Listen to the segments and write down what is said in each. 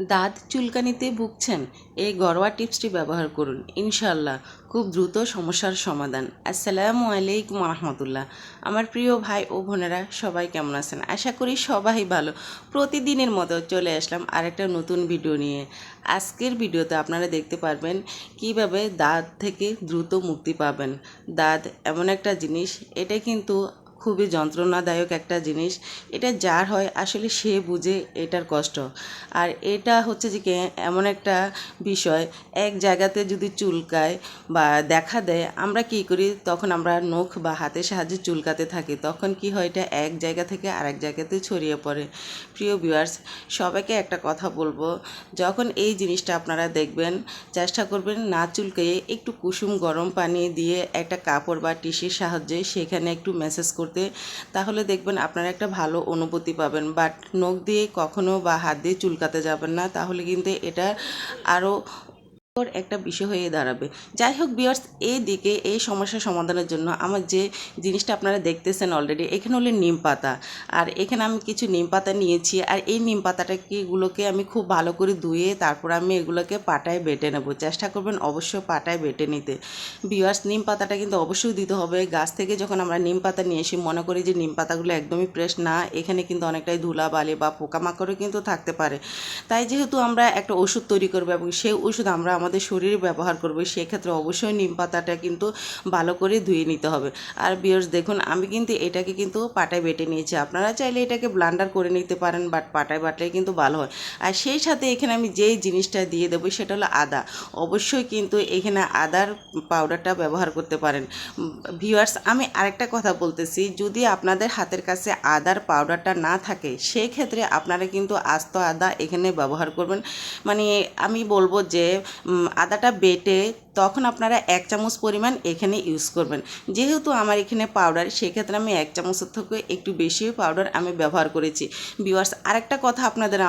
দাঁত চুলকানিতে ভুগছেন, এই ঘরোয়া টিপসটি ব্যবহার করুন। ইনশাল্লাহ খুব দ্রুত সমস্যার সমাধান। আসসালামু আলাইকুম রহমতুল্লাহ আমার প্রিয় ভাই ও বোনেরা, সবাই কেমন আছেন? আশা করি সবাই ভালো। প্রতিদিনের মতো চলে আসলাম আরেকটা নতুন ভিডিও নিয়ে। আজকের ভিডিওতে আপনারা দেখতে পারবেন কীভাবে দাঁত থেকে দ্রুত মুক্তি পাবেন। দাঁত এমন একটা জিনিস, এটা কিন্তু খুবই যন্ত্রণাদায়ক একটা জিনিস। এটা যার হয়, আসলে সে বুঝে এটার কষ্ট। আর এটা হচ্ছে যে এমন একটা বিষয়, এক জায়গাতে যদি চুলকায় বা দেখা দেয়, আমরা কি করি? তখন আমরা নখ বা হাতের সাহায্যে চুলকাতে থাকি। তখন কি হয়? এটা এক জায়গা থেকে আরেক জায়গাতে ছড়িয়ে পড়ে। প্রিয় ভিউয়ার্স সবাইকে একটা কথা বলব। যখন এই জিনিসটা আপনারা দেখবেন, চেষ্টা করবেন না চুলকিয়ে একটু কুসুম গরম পানি দিয়ে একটা কাপড় বা টিসির সাহায্যে সেখানে একটু মেসেজ করতে তাহলে দেখবেন আপনারা একটা ভালো অনুভূতি পাবেন। বাট নখ দিয়ে কখনো বা হাত দিয়ে চুলকাতে যাবেন না। তাহলে কিন্তু এটা আরও ওর একটা বিষয় হয়ে দাঁড়াবে। যাই হোক বিয়ার্স এই দিকে এই সমস্যার সমাধানের জন্য আমার যে জিনিসটা আপনারা দেখতেছেন অলরেডি এখানে হলো নিম পাতা। আর এখানে আমি কিছু নিম পাতা নিয়েছি, আর এই নিম পাতাটাকেগুলোকে আমি খুব ভালো করে ধুয়ে তারপর আমি এগুলোকে পাটায় বেটে নেব। চেষ্টা করবেন অবশ্যই পাটায় বেটে নিতে। বিয়ার্স নিম পাতাটা কিন্তু অবশ্যই দিতে হবে। গাছ থেকে যখন আমরা নিম পাতা নিয়ে এসে মনে করি যে নিম পাতাগুলো একদমই ফ্রেশ না, এখানে কিন্তু অনেকটাই ধুলাবালি বা পোকামাকড়ও কিন্তু থাকতে পারে। তাই যেহেতু আমরা একটা ওষুধ তৈরি করব এবং সেই ওষুধ আমরা আমাদের শরীরে ব্যবহার করব, সেক্ষেত্রে অবশ্যই নিম পাতাটা কিন্তু ভালো করে ধুয়ে নিতে হবে। আর বিয়ার্স দেখুন, আমি কিন্তু এটাকে কিন্তু পাটায় বেটে নিয়েছি। আপনারা চাইলে এটাকে ব্লান্ডার করে নিতে পারেন বাট পাটায় বাটলে কিন্তু ভালো হয়। আর সেই সাথে এখানে আমি যেই জিনিসটা দিয়ে দেবো, সেটা হলো আদা। অবশ্যই কিন্তু এখানে আদার পাউডারটা ব্যবহার করতে পারেন। ভিউয়ার্স আমি আরেকটা কথা বলতেছি, যদি আপনাদের হাতের কাছে আদার পাউডারটা না থাকে সেই ক্ষেত্রে আপনারা কিন্তু আস্ত আদা এখানে ব্যবহার করবেন। মানে আমি বলব যে আদাটা বেটে তখন আপনারা এক চামচ পরিমাণ এখানে ইউজ করবেন। যেহেতু আমার এখানে পাউডার সেক্ষেত্রে আমি এক চামচের থেকে একটু বেশি পাউডার আমি ব্যবহার করেছি। বিওয়ার্স আরেকটা কথা আপনাদের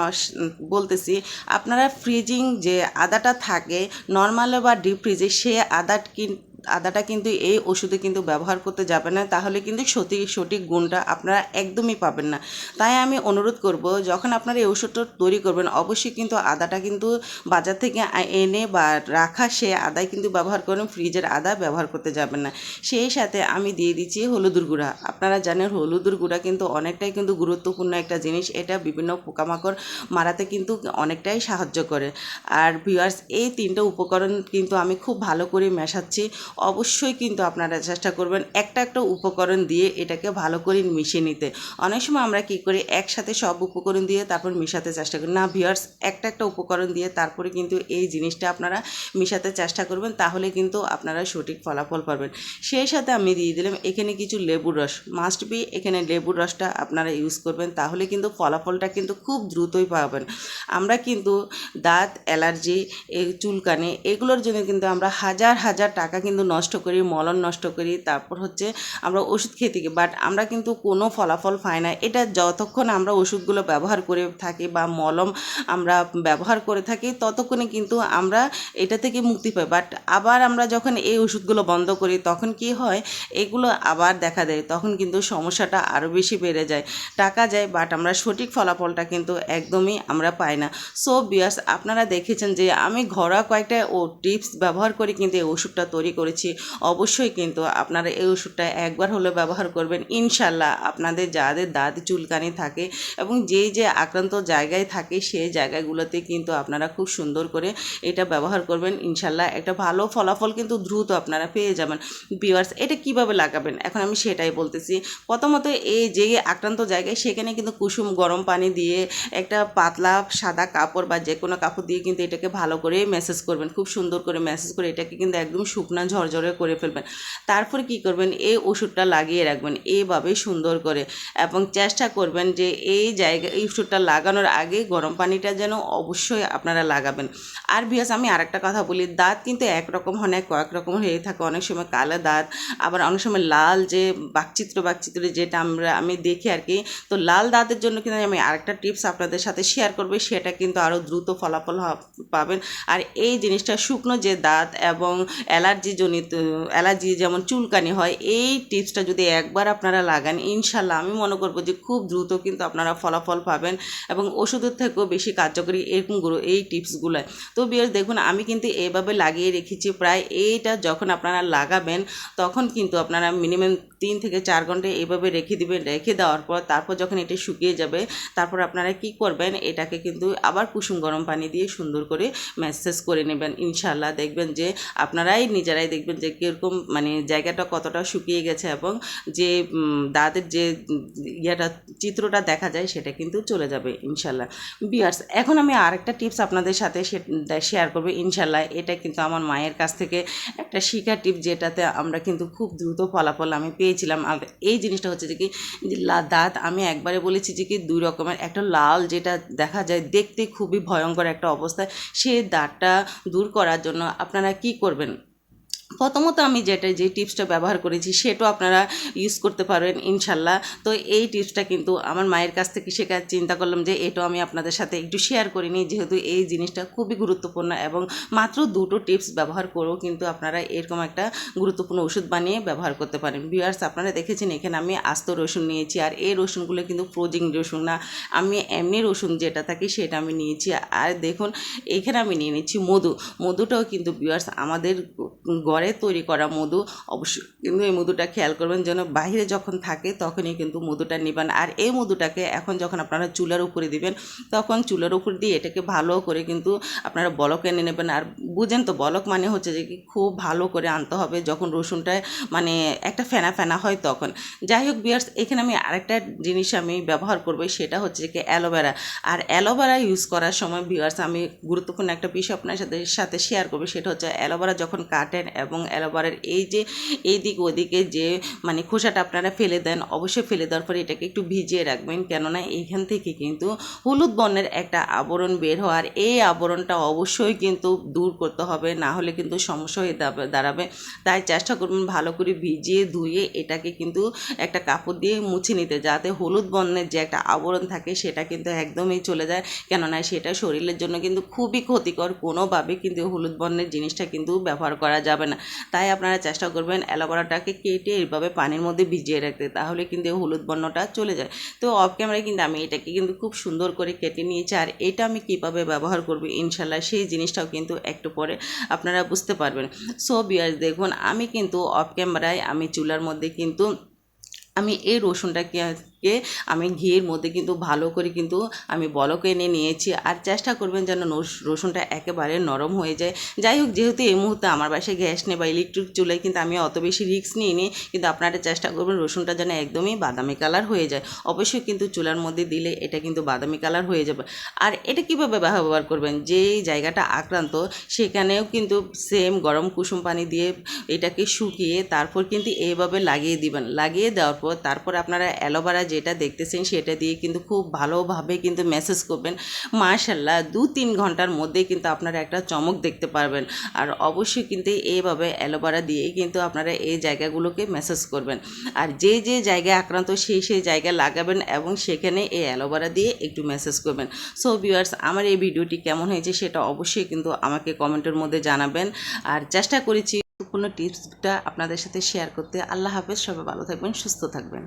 বলতেছি, আপনারা ফ্রিজিং যে আদাটা থাকে নর্মাল বা ডিপ ফ্রিজে সে আদা কিন আদাটা কিন্তু এই ওষুধে কিন্তু ব্যবহার করতে যাবে না, তাহলে কিন্তু সঠিক সঠিক গুণটা আপনারা একদমই পাবেন না। তাই আমি অনুরোধ করব, যখন আপনারা এই ওষুধটা তৈরি করবেন, অবশ্যই কিন্তু আদাটা কিন্তু বাজার থেকে এনে বা রাখা সে আদাই কিন্তু ব্যবহার করবেন ফ্রিজের আদা ব্যবহার করতে যাবেন না। সেই সাথে আমি দিয়ে দিচ্ছি হলুদের গুঁড়া। আপনারা জানেন হলুদের গুঁড়া কিন্তু অনেকটাই কিন্তু গুরুত্বপূর্ণ একটা জিনিস, এটা বিভিন্ন পোকামাকড় মারাতে কিন্তু অনেকটাই সাহায্য করে। আর ভিউয়ার্স এই তিনটা উপকরণ কিন্তু আমি খুব ভালো করে মেশাচ্ছি। অবশ্যই কিন্তু আপনারা চেষ্টা করবেন একটা একটা উপকরণ দিয়ে এটাকে ভালো করে মিশিয়ে নিতে। অনেক সময় আমরা কি করি, একসাথে সব উপকরণ দিয়ে তারপর মিশাতে চেষ্টা করি। না ভিউয়ার্স, একটা একটা উপকরণ দিয়ে তারপরে কিন্তু এই জিনিসটা আপনারা মিশাতে চেষ্টা করবেন, তাহলে কিন্তু আপনারা সঠিক ফলাফল পাবেন। সেই সাথে আমি দিয়ে দিলাম এখানে কিছু লেবুর রস। মাস্ট বি এখানে লেবুর রসটা আপনারা ইউজ করবেন, তাহলে কিন্তু ফলাফলটা কিন্তু খুব দ্রুতই পাবেন। আমরা কিন্তু দাঁত, অ্যালার্জি চুলকানি, এগুলোর জন্য কিন্তু আমরা হাজার হাজার টাকা কিন্তু নষ্ট করি মলন নষ্ট করি, তারপর হচ্ছে আমরা ওষুধ খেয়ে থাকি। বাট আমরা কিন্তু কোনো ফলাফল পাই না। এটা যতক্ষণ আমরা ওষুধগুলো ব্যবহার করে থাকি বা মলম আমরা ব্যবহার করে থাকি, ততক্ষণে কিন্তু আমরা এটা থেকে মুক্তি পাই। বাট আবার আমরা যখন এই ওষুধগুলো বন্ধ করি, তখন কি হয়? এগুলো আবার দেখা দেয়। তখন কিন্তু সমস্যাটা আরও বেশি বেড়ে যায়। টাকা যায় বাট আমরা সঠিক ফলাফলটা কিন্তু একদমই আমরা পাই না। সো বিয়াস আপনারা দেখেছেন যে আমি ঘরোয়া কয়েকটা ও টিপস ব্যবহার করে কিন্তু এই ওষুধটা তৈরি করেছি, অবশ্যই কিন্তু আপনারা এই ওষুধটা একবার হলেও ব্যবহার করবেন। ইনশাল্লাহ আপনাদের যাদের দাঁত চুলকানি থাকে এবং যেই যে আক্রান্ত জায়গায় থাকে সেই জায়গাগুলোতে কিন্তু আপনারা খুব সুন্দর করে এটা ব্যবহার করবেন। ইনশাল্লাহ একটা ভালো ফলাফল কিন্তু দ্রুত আপনারা পেয়ে যাবেন। বিওয়ার্স এটা কীভাবে লাগাবেন? এখন আমি সেটাই বলতেছি। প্রথমত এই যে আক্রান্ত জায়গায় সেখানে কিন্তু কুসুম গরম পানি দিয়ে একটা পাতলা সাদা কাপড় বা যে কোনো কাপড় দিয়ে কিন্তু এটাকে ভালো করে মেসেজ করবেন। খুব সুন্দর করে মেসেজ করে এটাকে কিন্তু একদম শুকনা ঝরঝরে করে ফেলবেন। তারপর কি করবেন? এই ওষুধটা লাগিয়ে রাখবেন। এইভাবে সুন্দর করে এবং চেষ্টা করবেন যে এই জায়গা, এই ওষুধটা লাগানোর আগে গরম পানিটা যেন অবশ্যই আপনারা লাগাবেন। আর বিয়াস, আমি আরেকটা কথা বলি, দাঁত কিন্তু একরকম হয় না, কয়েক রকম হয়ে থাকে। অনেক সময় কালো দাঁত, আবার অনেক সময় লাল যে বাকচিত্র বাকচিত্র যেটা আমরা, আমি দেখি আর কি। তো লাল দাঁতের জন্য কিন্তু আমি আরেকটা টিপস আপনাদের সাথে শেয়ার করব, সেটা কিন্তু আরও দ্রুত ফলাফল পাবেন। আর এই জিনিসটা শুকনো যে দাঁত এবং অ্যালার্জির জন্য জনিত অ্যালার্জি যেমন চুলকানি হয়, এই টিপসটা যদি একবার আপনারা লাগান, ইনশাল্লাহ আমি মনে করব যে খুব দ্রুত কিন্তু আপনারা ফলাফল পাবেন এবং ওষুধের থেকেও বেশি কার্যকরী এরকম এই টিপসগুলো তো বিয়ার দেখুন, আমি কিন্তু এভাবে লাগিয়ে রেখেছি প্রায় এইটা যখন আপনারা লাগাবেন, তখন কিন্তু আপনারা মিনিমাম তিন থেকে চার ঘণ্টা এভাবে রেখে দিবেন, রেখে দেওয়ার পর তারপর যখন এটা শুকিয়ে যাবে, তারপর আপনারা কি করবেন, এটাকে কিন্তু আবার কুসুম গরম পানি দিয়ে সুন্দর করে ম্যাসেজ করে নেবেন। ইনশাল্লাহ দেখবেন যে আপনারাই নিজেরাই দেখবেন যে কীরকম মানে জায়গাটা কতটা শুকিয়ে গেছে এবং যে দাঁতের যে, ইয়েটা, চিত্রটা দেখা যায় সেটা কিন্তু চলে যাবে, ইনশাল্লাহ। বিয়ার্স, এখন আমি আরেকটা টিপস আপনাদের সাথে শেয়ার করব, ইনশাল্লাহ। এটা কিন্তু আমার মায়ের কাছ থেকে একটা শিকার টিপ যেটাতে আমরা কিন্তু খুব দ্রুত ফলাফল আমি পেয়েছিলাম। আর এই জিনিসটা হচ্ছে যে কি দাঁত আমি একবারে বলেছি যে কি, দুই রকমের। একটা লাল যেটা দেখা যায় দেখতে খুবই ভয়ঙ্কর একটা অবস্থা, সে দাঁতটা দূর করার জন্য আপনারা কি করবেন? প্রথমত আমি যেটা, যে টিপসটা ব্যবহার করেছি সেটাও আপনারা ইউজ করতে পারবেন, ইনশাল্লাহ। তো এই টিপসটা কিন্তু আমার মায়ের কাছ থেকে শেখা চিন্তা করলাম যে এটাও আমি আপনাদের সাথে একটু শেয়ার করে নিই, যেহেতু এই জিনিসটা খুবই গুরুত্বপূর্ণ এবং মাত্র দুটো টিপস ব্যবহার করেও কিন্তু আপনারা এরকম একটা গুরুত্বপূর্ণ ওষুধ বানিয়ে ব্যবহার করতে পারেন। ভিউয়ার্স আপনারা দেখেছেন এখানে আমি আস্ত রসুন নিয়েছি আর এই রসুনগুলো কিন্তু ফ্রোজিং রসুন না। আমি এমনি রসুন যেটা থাকে সেটা আমি নিয়েছি আর দেখুন, এখানে আমি নিয়ে নিচ্ছি মধু। মধুটাও কিন্তু ভিউয়ার্স আমাদের ঘরে তৈরি করা মধু, অবশ্যই কিন্তু এই মধুটা খেয়াল করবেন যেন বাইরে যখন থাকে তখনই কিন্তু মধুটা নেবেন। আর এই মধুটাকে এখন যখন আপনারা চুলার উপরে দিবেন, তখন চুলার উপর দিয়ে এটাকে ভালো করে কিন্তু আপনারা বলক এনে নেবেন। আর বুঝেন তো, বলক মানে হচ্ছে যে কি খুব ভালো করে আনতে হবে। যখন রসুনটা মানে একটা ফেনা ফেনা হয় তখন। যাই হোক বিয়ার্স এখানে আমি আরেকটা জিনিস আমি ব্যবহার করব, সেটা হচ্ছে কি অ্যালোভেরা। আর অ্যালোভেরা ইউজ করার সময় বিয়ার্স আমি গুরুত্বপূর্ণ একটা বিষয় আপনার সাথে সাথে শেয়ার করব, সেটা হচ্ছে অ্যালোভেরা যখন কাটেন এবং অ্যালোভেরার এই যে, এই দিক ওদিকে যে মানে খোসাটা আপনারা ফেলে দেন, অবশ্যই ফেলে দেওয়ার পরে এটাকে একটু ভিজিয়ে রাখবেন। কেননা এইখান থেকে কিন্তু হলুদ বর্ণের একটা আবরণ বের হওয়ার এই আবরণটা অবশ্যই কিন্তু দূর করতে হবে, না হলে কিন্তু সমস্যা হয়ে দাঁড়াবে- তাই চেষ্টা করবেন ভালো করে ভিজিয়ে ধুয়ে এটাকে কিন্তু একটা কাপড় দিয়ে মুছে নিতে, যাতে হলুদ বর্ণের যে একটা আবরণ থাকে সেটা কিন্তু একদমই চলে যায়। কেননা সেটা শরীরের জন্য কিন্তু খুবই ক্ষতিকর। কোনোভাবে কিন্তু হলুদ বর্ণের জিনিসটা কিন্তু ব্যবহার করা যাবে না। তাই আপনারা চেষ্টা করবেন অ্যালোভেরাটাকে কেটে এইভাবে পানির মধ্যে ভিজিয়ে রাখতে, তাহলে কিন্তু হলুদ বর্ণটা চলে যায়। তো অফ ক্যামেরায় কিন্তু আমি এটাকে কিন্তু খুব সুন্দর করে কেটে নিয়েছি, আর এটা আমি কীভাবে ব্যবহার করব ইনশাল্লাহ সেই জিনিসটাও কিন্তু একটু পরে আপনারা বুঝতে পারবেন। সো বিয়ার্স দেখুন, আমি কিন্তু অফ ক্যামেরায় আমি চুলার মধ্যে কিন্তু আমি এই রসুনটাকে কে আমি ঘিয়ের মধ্যে কিন্তু ভালো করে কিন্তু আমি বলক এনে নিয়েছি। আর চেষ্টা করবেন যেন রসুনটা একেবারে নরম হয়ে যায়। যাই হোক, যেহেতু এই মুহূর্তে আমার বাসায় গ্যাস নেই বা ইলেকট্রিক চুলায় কিন্তু আমি অত বেশি রিস্ক নিইনি, কিন্তু আপনারা চেষ্টা করবেন রসুনটা যেন একদমই বাদামি কালার হয়ে যায়। অবশ্যই কিন্তু চুলার মধ্যে দিলে এটা কিন্তু বাদামি কালার হয়ে যাবে। আর এটা কীভাবে ব্যবহার করবেন? যেই জায়গাটা আক্রান্ত, সেখানেও কিন্তু সেম গরম কুসুম পানি দিয়ে এটাকে শুকিয়ে তারপর কিন্তু এইভাবে লাগিয়ে দিবেন। লাগিয়ে দেওয়ার পর তারপর আপনারা অ্যালোভেরা যেটা দেখতেছেন সেটা দিয়ে কিন্তু খুব ভালোভাবে কিন্তু মেসেজ করবেন। মাশাল্লাহ দু তিন ঘণ্টার মধ্যেই কিন্তু আপনারা একটা চমক দেখতে পারবেন। আর অবশ্যই কিন্তু এইভাবে অ্যালোভেরা দিয়েই কিন্তু আপনারা এই জায়গাগুলোকে মেসেজ করবেন। আর যে যে জায়গায় আক্রান্ত, সেই সেই জায়গায় লাগাবেন এবং সেখানে এই অ্যালোভেরা দিয়ে একটু মেসেজ করবেন। সো ভিউয়ার্স আমার এই ভিডিওটি কেমন হয়েছে সেটা অবশ্যই কিন্তু আমাকে কমেন্টের মধ্যে জানাবেন। আর চেষ্টা করেছি কোনো টিপসটা আপনাদের সাথে শেয়ার করতে। আল্লাহ হাফেজ, সবাই ভালো থাকবেন, সুস্থ থাকবেন।